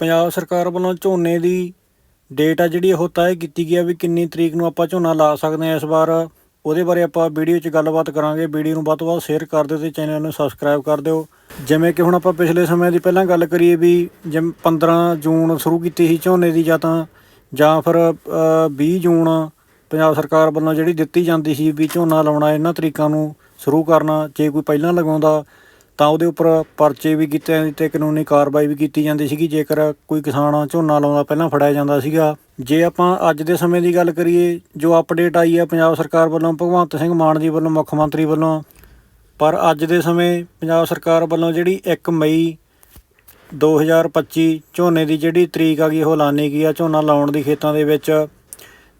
ਪੰਜਾਬ ਸਰਕਾਰ ਵੱਲੋਂ ਝੋਨੇ ਦੀ ਡੇਟ ਆ ਜਿਹੜੀ ਉਹ ਤੈਅ ਕੀਤੀ ਗਈ ਆ ਵੀ ਕਿੰਨੀ ਤਰੀਕ ਨੂੰ ਆਪਾਂ ਝੋਨਾ ਲਾ ਸਕਦੇ ਆ ਇਸ ਵਾਰ। ਉਹਦੇ ਬਾਰੇ ਆਪਾਂ ਵੀਡੀਓ 'ਚ ਗੱਲਬਾਤ ਕਰਾਂਗੇ। ਵੀਡੀਓ ਨੂੰ ਵੱਧ ਤੋਂ ਵੱਧ ਸ਼ੇਅਰ ਕਰ ਦਿਓ ਤੇ ਚੈਨਲ ਨੂੰ ਸਬਸਕ੍ਰਾਈਬ ਕਰ ਦਿਓ। ਜਿਵੇਂ ਕਿ ਹੁਣ ਆਪਾਂ ਪਿਛਲੇ ਸਮੇਂ ਦੀ ਪਹਿਲਾਂ ਗੱਲ ਕਰੀਏ ਵੀ ਜਿਵੇਂ 15 ਜੂਨ ਸ਼ੁਰੂ ਕੀਤੀ ਸੀ ਝੋਨੇ ਦੀ ਜਾਂ ਤਾਂ ਜਾਂ ਫਿਰ ਅ, 20 ਜੂਨ ਪੰਜਾਬ ਸਰਕਾਰ ਵੱਲੋਂ ਜਿਹੜੀ ਦਿੱਤੀ ਜਾਂਦੀ ਸੀ ਵੀ ਝੋਨਾ ਲਾਉਣਾ ਇਹਨਾਂ ਤਰੀਕਾਂ ਨੂੰ ਸ਼ੁਰੂ ਕਰਨਾ। ਜੇ ਕੋਈ ਪਹਿਲਾਂ ਲਗਾਉਂਦਾ ਤਾਂ ਉਹਦੇ ਉੱਪਰ ਪਰਚੇ ਵੀ ਕੀਤੇ ਜਾਂਦੇ ਤੇ ਕਾਨੂੰਨੀ ਕਾਰਵਾਈ ਵੀ ਕੀਤੀ ਜਾਂਦੀ ਸੀਗੀ। ਜੇਕਰ ਕੋਈ ਕਿਸਾਨ ਝੋਨਾ ਲਾਉਂਦਾ, ਪਹਿਲਾਂ ਫੜਿਆ ਜਾਂਦਾ ਸੀਗਾ। ਜੇ ਆਪਾਂ ਅੱਜ ਦੇ ਸਮੇਂ ਦੀ ਗੱਲ ਕਰੀਏ, ਜੋ ਅਪਡੇਟ ਆਈ ਹੈ ਪੰਜਾਬ ਸਰਕਾਰ ਵੱਲੋਂ, ਭਗਵੰਤ ਸਿੰਘ ਮਾਨ ਜੀ ਵੱਲੋਂ, ਮੁੱਖ ਮੰਤਰੀ ਵੱਲੋਂ, ਪਰ ਅੱਜ ਦੇ ਸਮੇਂ ਪੰਜਾਬ ਸਰਕਾਰ ਵੱਲੋਂ ਜਿਹੜੀ 1 ਮਈ 2025 ਝੋਨੇ ਦੀ ਜਿਹੜੀ ਤਰੀਕ ਆ ਗਈ, ਉਹ ਐਲਾਨੀ ਗਈ ਆ ਝੋਨਾ ਲਾਉਣ ਦੀ ਖੇਤਾਂ ਦੇ ਵਿੱਚ।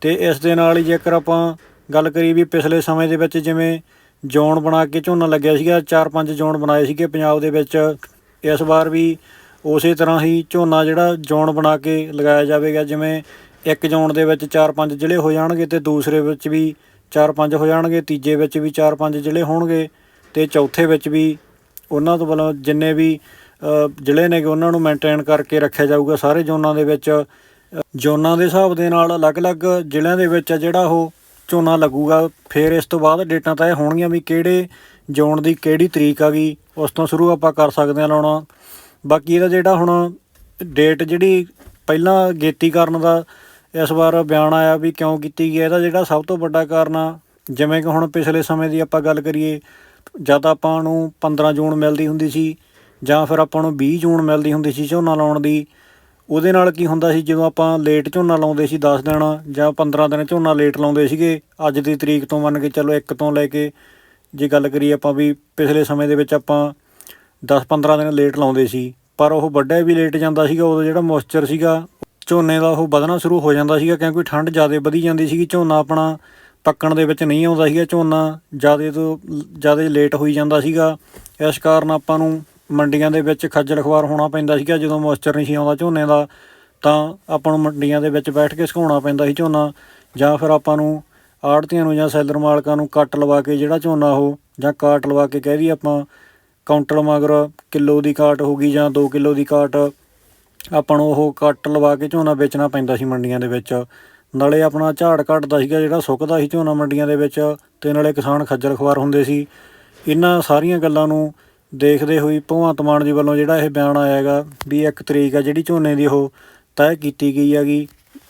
ਤੇ ਇਸ ਦੇ ਨਾਲ ਹੀ ਜੇਕਰ ਆਪਾਂ ਗੱਲ ਕਰੀਏ ਵੀ ਪਿਛਲੇ ਸਮੇਂ ਦੇ ਵਿੱਚ ਜਿਵੇਂ ਜ਼ੋਨ ਬਣਾ ਕੇ ਝੋਨਾ ਲੱਗਿਆ ਸੀਗਾ, ਚਾਰ ਪੰਜ ਜ਼ੋਨ ਬਣਾਏ ਸੀਗੇ ਪੰਜਾਬ ਦੇ ਵਿੱਚ। ਇਸ ਵਾਰ ਵੀ ਉਸੇ ਤਰ੍ਹਾਂ ਹੀ ਝੋਨਾ ਜਿਹੜਾ ਜ਼ੋਨ ਬਣਾ ਕੇ ਲਗਾਇਆ ਜਾਵੇਗਾ, ਜਿਵੇਂ ਇੱਕ ਜ਼ੋਨ ਦੇ ਵਿੱਚ ਚਾਰ ਪੰਜ ਜ਼ਿਲ੍ਹੇ ਹੋ ਜਾਣਗੇ ਤੇ ਦੂਸਰੇ ਵਿੱਚ ਵੀ ਚਾਰ ਪੰਜ ਹੋ ਜਾਣਗੇ, ਤੀਜੇ ਵਿੱਚ ਵੀ ਚਾਰ ਪੰਜ ਜ਼ਿਲ੍ਹੇ ਹੋਣਗੇ ਤੇ ਚੌਥੇ ਵਿੱਚ ਵੀ ਉਹਨਾਂ ਤੋਂ ਵੱਲੋਂ ਜਿੰਨੇ ਵੀ ਜ਼ਿਲ੍ਹੇ ਨੇਗੇ ਉਹਨਾਂ ਨੂੰ ਮੇਨਟੇਨ ਕਰਕੇ ਰੱਖਿਆ ਜਾਊਗਾ, ਸਾਰੇ ਜ਼ੋਨਾਂ ਦੇ ਵਿੱਚ। ਜ਼ੋਨਾਂ ਦੇ ਹਿਸਾਬ ਦੇ ਨਾਲ ਅਲੱਗ-ਅਲੱਗ ਜ਼ਿਲ੍ਹਿਆਂ ਦੇ ਵਿੱਚ ਜਿਹੜਾ ਉਹ ਝੋਨਾ ਲੱਗੂਗਾ। ਫਿਰ ਇਸ ਤੋਂ ਬਾਅਦ ਡੇਟਾਂ ਤਾਂ ਇਹ ਹੋਣਗੀਆਂ ਵੀ ਕਿਹੜੇ ਜ਼ੋਨ ਦੀ ਕਿਹੜੀ ਤਰੀਕ ਆ ਗਈ। ਉਸ ਤੋਂ ਸ਼ੁਰੂ ਆਪਾਂ ਕਰ ਸਕਦੇ ਹਾਂ ਲਾਉਣਾ। ਬਾਕੀ ਇਹਦਾ ਜਿਹੜਾ ਹੁਣ ਡੇਟ ਜਿਹੜੀ ਪਹਿਲਾਂ ਗੇਤੀ ਕਰਨ ਦਾ ਇਸ ਵਾਰ ਬਿਆਨ ਆਇਆ ਵੀ ਕਿਉਂ ਕੀਤੀ ਗਈ ਇਹਦਾ ਜਿਹੜਾ ਸਭ ਤੋਂ ਵੱਡਾ ਕਾਰਨ ਆ, ਜਿਵੇਂ ਕਿ ਹੁਣ ਪਿਛਲੇ ਸਮੇਂ ਦੀ ਆਪਾਂ ਗੱਲ ਕਰੀਏ ਜਦ ਆਪਾਂ ਨੂੰ 15 ਜੂਨ ਮਿਲਦੀ ਹੁੰਦੀ ਸੀ, ਜਾਂ ਫਿਰ ਆਪਾਂ ਨੂੰ 20 ਜੂਨ ਮਿਲਦੀ ਹੁੰਦੀ ਸੀ ਝੋਨਾ ਲਾਉਣ ਦੀ। ਉਹਦੇ ਨਾਲ ਕੀ ਹੁੰਦਾ ਸੀ, ਜਦੋਂ ਆਪਾਂ ਲੇਟ ਝੋਨਾ ਲਾਉਂਦੇ ਸੀ 10 ਦਿਨ ਜਾਂ 15 ਦਿਨ ਝੋਨਾ ਲੇਟ ਲਾਉਂਦੇ ਸੀਗੇ, ਅੱਜ ਦੀ ਤਰੀਕ ਤੋਂ ਮੰਨ ਕੇ ਚੱਲੋ ਇੱਕ ਤੋਂ ਲੈ ਕੇ ਜੇ ਗੱਲ ਕਰੀਏ ਆਪਾਂ ਵੀ ਪਿਛਲੇ ਸਮੇਂ ਦੇ ਵਿੱਚ ਆਪਾਂ 10-15 ਦਿਨ ਲੇਟ ਲਾਉਂਦੇ ਸੀ, ਪਰ ਉਹ ਵੱਡਾ ਵੀ ਲੇਟ ਜਾਂਦਾ ਸੀਗਾ ਉਦੋਂ ਜਿਹੜਾ ਮੋਇਸਚਰ ਸੀਗਾ, ਝੋਨੇ ਦਾ ਉਹ ਵਧਣਾ ਸ਼ੁਰੂ ਹੋ ਜਾਂਦਾ ਸੀਗਾ ਕਿਉਂਕਿ ਠੰਡ ਜ਼ਿਆਦਾ ਵਧੀ ਜਾਂਦੀ ਸੀਗੀ, ਝੋਨਾ ਆਪਣਾ ਪੱਕਣ ਦੇ ਵਿੱਚ ਨਹੀਂ ਆਉਂਦਾ ਸੀਗਾ, ਝੋਨਾ ਜ਼ਿਆਦਾ ਤੋਂ ਜ਼ਿਆਦਾ ਲੇਟ ਹੋਈ ਜਾਂਦਾ ਸੀਗਾ, ਇਸ ਕਾਰਨ ਆਪਾਂ ਨੂੰ ਮੰਡੀਆਂ ਦੇ ਵਿੱਚ ਖੱਜਲ ਖਵਾਰ ਹੋਣਾ ਪੈਂਦਾ ਸੀਗਾ। ਜਦੋਂ ਮੋਇਸਚਰ ਨਹੀਂ ਸੀ ਆਉਂਦਾ ਝੋਨੇ ਦਾ, ਤਾਂ ਆਪਾਂ ਨੂੰ ਮੰਡੀਆਂ ਦੇ ਵਿੱਚ ਬੈਠ ਕੇ ਸੁਕਾਉਣਾ ਪੈਂਦਾ ਸੀ ਝੋਨਾ। ਜਾਂ ਫਿਰ ਆਪਾਂ ਨੂੰ ਆੜਤੀਆਂ ਨੂੰ ਜਾਂ ਸੈਲਰ ਮਾਲਕਾਂ ਨੂੰ ਕੱਟ ਲਵਾ ਕੇ ਜਿਹੜਾ ਝੋਨਾ ਉਹ, ਜਾਂ ਕਾਟ ਲਵਾ ਕੇ ਕਹਿ ਦਈਏ ਆਪਾਂ, ਕਾਊਂਟਰ ਮਗਰ ਕਿਲੋ ਦੀ ਕਾਟ ਹੋ ਗਈ ਜਾਂ 2 ਕਿਲੋ ਦੀ ਕਾਟ, ਆਪਾਂ ਨੂੰ ਉਹ ਕੱਟ ਲਵਾ ਕੇ ਝੋਨਾ ਵੇਚਣਾ ਪੈਂਦਾ ਸੀ ਮੰਡੀਆਂ ਦੇ ਵਿੱਚ। ਨਾਲੇ ਆਪਣਾ ਝਾੜ ਘਟਦਾ ਸੀਗਾ, ਜਿਹੜਾ ਸੁੱਕਦਾ ਸੀ ਝੋਨਾ ਮੰਡੀਆਂ ਦੇ ਵਿੱਚ, ਤੇ ਨਾਲੇ ਕਿਸਾਨ ਖੱਜਲ ਖਵਾਰ ਹੁੰਦੇ ਸੀ। ਇਹਨਾਂ ਸਾਰੀਆਂ ਗੱਲਾਂ ਨੂੰ ਦੇਖਦੇ ਹੋਈ ਭਗਵੰਤ ਮਾਨ ਜੀ ਵੱਲੋਂ ਜਿਹੜਾ ਇਹ ਬਿਆਨ ਆਇਆ ਹੈਗਾ ਵੀ ਇੱਕ ਤਰੀਕ ਆ ਜਿਹੜੀ ਝੋਨੇ ਦੀ ਉਹ ਤੈਅ ਕੀਤੀ ਗਈ ਹੈਗੀ,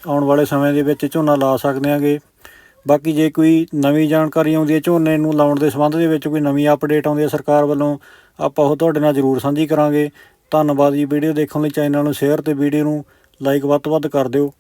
ਆਉਣ ਵਾਲੇ ਸਮੇਂ ਦੇ ਵਿੱਚ ਝੋਨਾ ਲਾ ਸਕਦੇ ਆਂਗੇ ਬਾਕੀ ਜੇ ਕੋਈ ਨਵੀਂ ਜਾਣਕਾਰੀ ਆਉਂਦੀ ਹੈ ਝੋਨੇ ਨੂੰ ਲਾਉਣ ਦੇ ਸੰਬੰਧ ਦੇ ਵਿੱਚ, ਕੋਈ ਨਵੀਂ ਅਪਡੇਟ ਆਉਂਦੀ ਹੈ ਸਰਕਾਰ ਵੱਲੋਂ, ਆਪਾਂ ਉਹ ਤੁਹਾਡੇ ਨਾਲ ਜ਼ਰੂਰ ਸਾਂਝੀ ਕਰਾਂਗੇ। ਧੰਨਵਾਦ ਜੀ ਵੀਡੀਓ ਦੇਖਣ ਲਈ, ਚੈਨਲ ਨੂੰ ਸ਼ੇਅਰ ਤੇ ਵੀਡੀਓ ਨੂੰ ਲਾਈਕ ਵੱਧ ਤੋਂ ਵੱਧ ਕਰ ਦਿਓ।